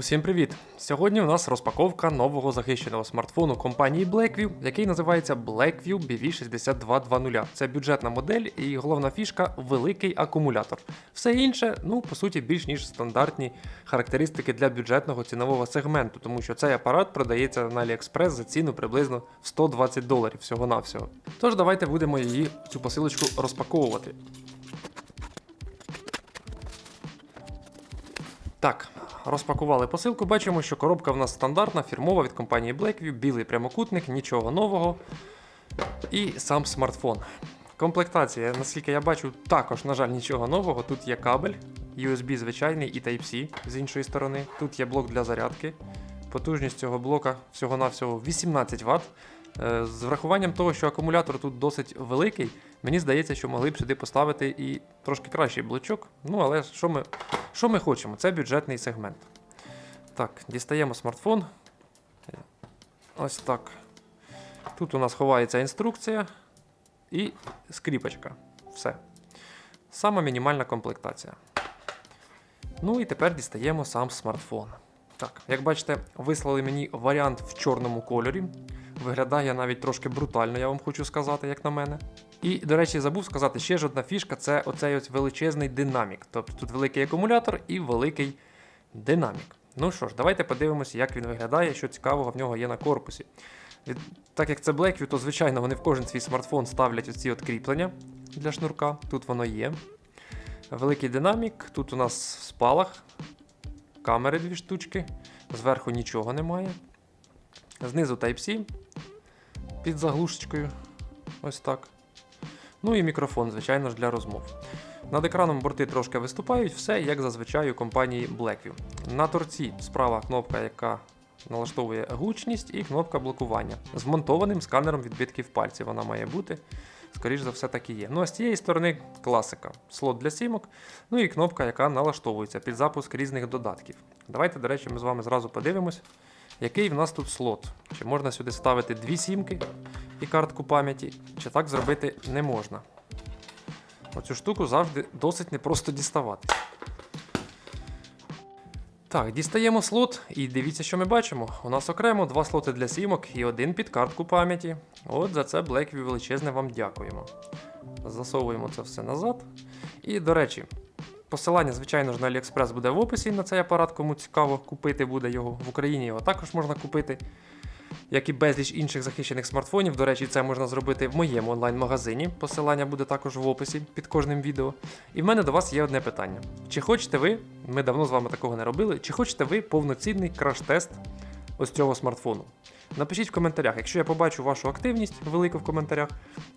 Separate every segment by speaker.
Speaker 1: Усім привіт! Сьогодні у нас розпаковка нового захищеного смартфону компанії Blackview, який називається Blackview BV6220. Це бюджетна модель і головна фішка великий акумулятор. Все інше, ну по суті, більш ніж стандартні характеристики для бюджетного цінового сегменту, тому що цей апарат продається на AliExpress за ціну приблизно 120 доларів всього-навсього. Тож давайте будемо її цю посилочку розпаковувати. Так, розпакували посилку. Бачимо, що коробка в нас стандартна, фірмова від компанії Blackview, білий прямокутник, нічого нового. І сам смартфон. Комплектація, наскільки я бачу, також, на жаль, нічого нового. Тут є кабель, USB звичайний і Type-C з іншої сторони. Тут є блок для зарядки. Потужність цього блока всього-навсього 18 Вт. Е, З врахуванням того, що акумулятор тут досить великий, мені здається, що могли б сюди поставити і трошки кращий блочок. Ну, але що ми, що ми хочемо? Це бюджетний сегмент. Так, дістаємо смартфон. Ось так. Тут у нас ховається інструкція і скріпочка. Все. Сама мінімальна комплектація. Ну і тепер дістаємо сам смартфон. Так, як бачите, вислали мені варіант в чорному кольорі. Виглядає навіть трошки брутально, я вам хочу сказати, як на мене. І, до речі, забув сказати, ще ж одна фішка це оцей ось величезний динамік. Тобто тут великий акумулятор і великий динамік. Ну що ж, давайте подивимося, як він виглядає, що цікавого в нього є на корпусі. Так як це Blackview, то звичайно вони в кожен свій смартфон ставлять оці от кріплення для шнурка. Тут воно є. Великий динамік, тут у нас спалах, камери дві штучки, зверху нічого немає. Знизу Type-C під заглушечкою. Ось так. Ну і мікрофон, звичайно ж, для розмов. Над екраном борти трошки виступають, все як зазвичай у компанії Blackview. На торці справа кнопка, яка налаштовує гучність, і кнопка блокування. З вмонтованим сканером відбитків пальців вона має бути. Скоріше за все, так і є. Ну а з цієї сторони класика. Слот для сімок, ну і кнопка, яка налаштовується під запуск різних додатків. Давайте, до речі, ми з вами зразу подивимось, який в нас тут слот. Чи можна сюди ставити дві сімки і картку пам'яті, чи так зробити не можна. Оцю штуку завжди досить непросто діставати. Так, дістаємо слот і дивіться, що ми бачимо. У нас окремо два слоти для сімок і один під картку пам'яті. От за це Blackview величезне вам дякуємо. Засовуємо це все назад. І, до речі, посилання, звичайно ж, на AliExpress буде в описі на цей апарат, кому цікаво купити буде його. В Україні його також можна купити. Як і безліч інших захищених смартфонів. До речі, це можна зробити в моєму онлайн-магазині. Посилання буде також в описі під кожним відео. І в мене до вас є одне питання: чи хочете ви, ми давно з вами такого не робили, чи хочете ви повноцінний краш-тест ось цього смартфону? Напишіть в коментарях, якщо я побачу вашу активність велику в коментарях,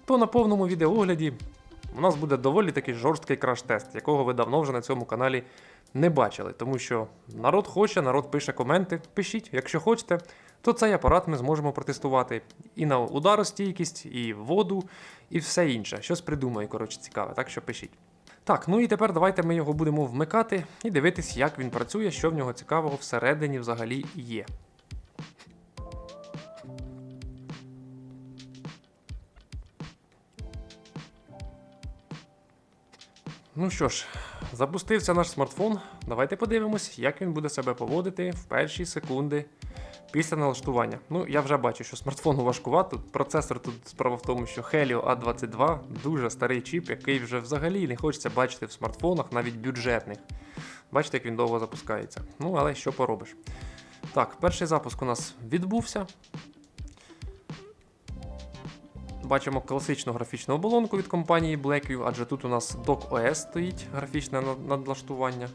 Speaker 1: то на повному відеоогляді у нас буде доволі такий жорсткий краш-тест, якого ви давно вже на цьому каналі не бачили. Тому що народ хоче, народ пише коменти. Пишіть, якщо хочете, то цей апарат ми зможемо протестувати і на ударостійкість, і воду, і все інше. Щось придумаю, коротше, цікаве, так що пишіть. Так, ну і тепер давайте ми його будемо вмикати і дивитись, як він працює, що в нього цікавого всередині взагалі є. Ну що ж, запустився наш смартфон. Давайте подивимось, як він буде себе поводити в перші секунди після налаштування. Ну, я вже бачу, що смартфону важкувато. Процесор тут справа в тому, що Helio A22 дуже старий чіп, який вже взагалі не хочеться бачити в смартфонах, навіть бюджетних. Бачите, як він довго запускається. Ну, але що поробиш. Так, перший запуск у нас відбувся. Бачимо класичну графічну оболонку від компанії Blackview, адже тут у нас Dock OS стоїть графічне надлаштування.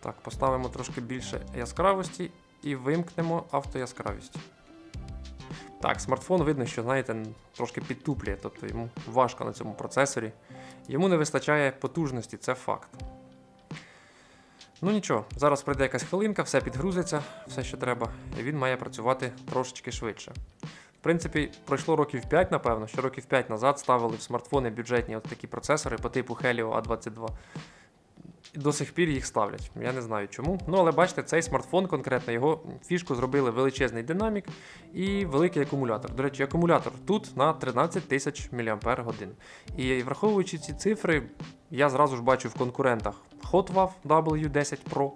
Speaker 1: Так, поставимо трошки більше яскравості і вимкнемо автояскравість. Так, смартфон видно, що, знаєте, трошки підтуплює, тобто йому важко на цьому процесорі. Йому не вистачає потужності, це факт. Ну нічого, зараз пройде якась хвилинка, все підгрузиться, все, що треба, і він має працювати трошечки швидше. В принципі, пройшло років 5, напевно, що років 5 назад ставили в смартфони бюджетні от такі процесори по типу Helio A22. До сих пір їх ставлять. Я не знаю чому. Ну, але бачите, цей смартфон конкретно його фішку зробили величезний динамік і великий акумулятор. До речі, акумулятор тут на 13 тисяч мАч. І враховуючи ці цифри, я зразу ж бачу в конкурентах HotWav W10 Pro,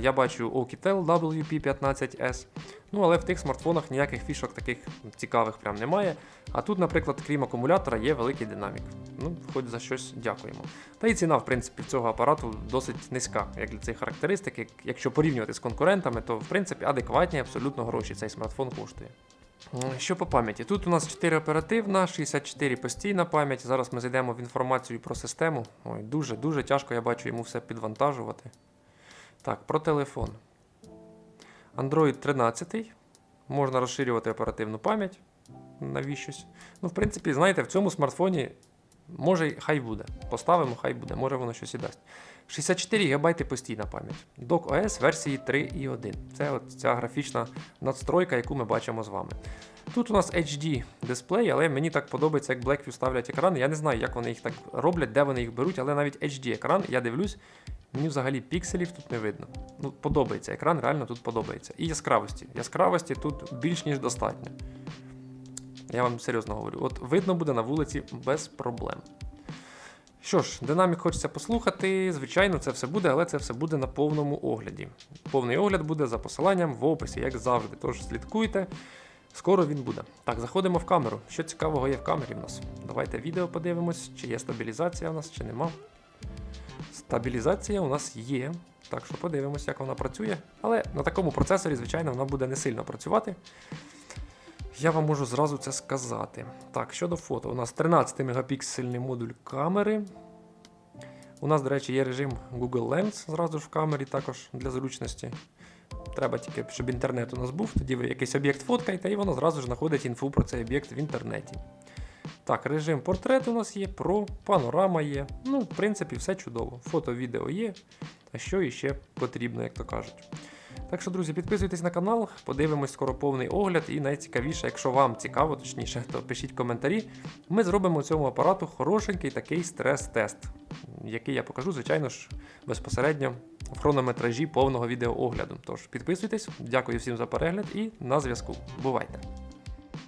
Speaker 1: Я бачу Oukitel WP15S. Ну, але в тих смартфонах ніяких фішок таких цікавих прям немає. А тут, наприклад, крім акумулятора, є великий динамік. Ну, хоч за щось дякуємо. Та і ціна, в принципі, цього апарату досить низька, як для цих характеристик. Як- Якщо порівнювати з конкурентами, то в принципі адекватні абсолютно гроші цей смартфон коштує. Що по пам'яті? Тут у нас 4 оперативна, 64 постійна пам'ять. Зараз ми зайдемо в інформацію про систему. Ой, дуже дуже тяжко, я бачу йому все підвантажувати. Так, про телефон. Android 13. Можна розширювати оперативну пам'ять. Навіщось. Ну, в принципі, знаєте, в цьому смартфоні може хай буде. Поставимо, хай буде, може воно щось і дасть. 64 ГБ постійна пам'ять. Dock OS версії 3.1. Це от ця графічна надстройка, яку ми бачимо з вами. Тут у нас HD дисплей, але мені так подобається, як Blackview ставлять екран. Я не знаю, як вони їх так роблять, де вони їх беруть, але навіть HD екран, я дивлюсь, мені взагалі пікселів тут не видно. Ну, подобається екран, реально тут подобається. І яскравості. Яскравості тут більш ніж достатньо. Я вам серйозно говорю. От видно буде на вулиці без проблем. Що ж, динамік хочеться послухати. Звичайно, це все буде, але це все буде на повному огляді. Повний огляд буде за посиланням в описі, як завжди. Тож слідкуйте. Скоро він буде. Так, заходимо в камеру. Що цікавого є в камері в нас? Давайте відео подивимось, чи є стабілізація у нас, чи нема. Стабілізація у нас є. Так що подивимось, як вона працює. Але на такому процесорі, звичайно, вона буде не сильно працювати. Я вам можу зразу це сказати. Так, щодо фото, у нас 13 мегапіксельний модуль камери. У нас, до речі, є режим Google Lens зразу ж в камері також для зручності. Треба тільки, щоб інтернет у нас був, тоді ви якийсь об'єкт фоткаєте, і воно зразу ж знаходить інфу про цей об'єкт в інтернеті. Так, режим портрет у нас є, про, панорама є. Ну, в принципі, все чудово. Фото, відео є. А що іще потрібно, як то кажуть. Так що, друзі, підписуйтесь на канал, подивимось скоро повний огляд. І найцікавіше, якщо вам цікаво, точніше, то пишіть коментарі. Ми зробимо цьому апарату хорошенький такий стрес-тест, який я покажу, звичайно ж, безпосередньо в хронометражі повного відеоогляду. Тож підписуйтесь, дякую всім за перегляд і на зв'язку. Бувайте!